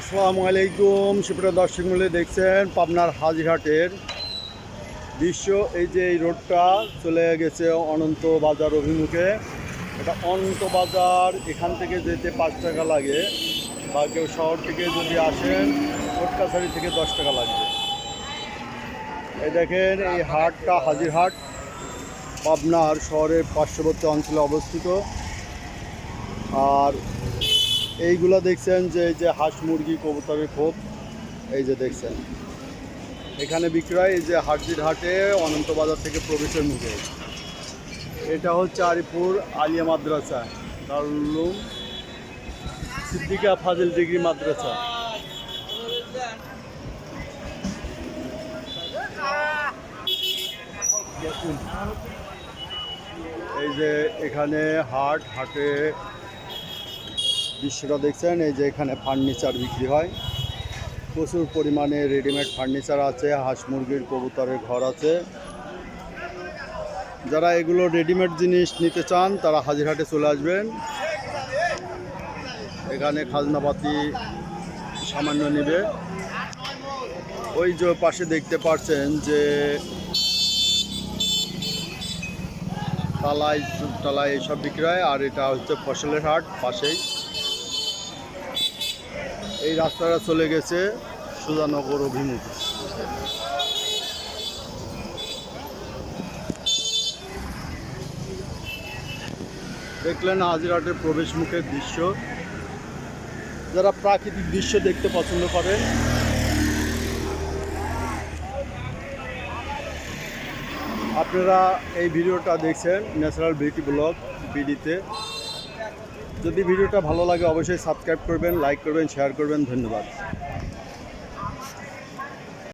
আসসালামু আলাইকুম, সুপ্রিয় দর্শক মূল্যে দেখছেন পাবনার হাজিরহাটের দৃশ্য। এই যে এই রোডটা চলে গেছে অনন্ত বাজার অভিমুখে। এটা অনন্ত বাজার, এখান থেকে যেতে পাঁচ টাকা লাগে বা কেউ শহর থেকে যদি আসেন, কোটকাছাড়ি থেকে দশ টাকা লাগবে এই দেখেন, এই হাটটা হাজিরহাট, পাবনার শহরের পার্শ্ববর্তী অঞ্চলে অবস্থিত। আর এইগুলা দেখছেন যে এই যে হাঁস মুরগি, কবুতরের খোপ, এই যে দেখছেন। এখানে বিক্রয় এই যে হাটজির হাটে অনন্ত বাজার থেকে প্রবেশের মুখে। এটা হচ্ছে আরিপুর আলিয়া মাদ্রাসা দারুল সিদ্দিকা ফাজিল ডিগ্রি মাদ্রাসা। এই যে এখানে হাট, হাটে দৃশ্যটা দেখছেন, এই যে এখানে ফার্নিচার বিক্রি হয়। প্রচুর পরিমাণে রেডিমেড ফার্নিচার আছে, হাঁস মুরগির কবুতরের ঘর আছে। যারা এগুলো রেডিমেড জিনিস নিতে চান, তারা হাজিরহাটে চলে আসবেন। এখানে খাজনাপাতি সামান্য নেবে। ওই যে পাশে দেখতে পাচ্ছেন যে তালাই টালাই এইসব বিক্রি হয়, আর এটা হচ্ছে ফসলের হাট পাশেই। এই রাস্তাটা চলে গেছে সুজানগর অভিমুখে। দেখলেন হাজিরহাটের প্রবেশ মুখের দৃশ্য। যারা প্রাকৃতিক দৃশ্য দেখতে পছন্দ করেন, আপনারা এই ভিডিওটা দেখছেন ন্যাচারাল বিউটি ব্লগ বিডিতে। যদি ভিডিওটা ভালো লাগে অবশ্যই সাবস্ক্রাইব করবেন লাইক করবেন শেয়ার করবেন। ধন্যবাদ।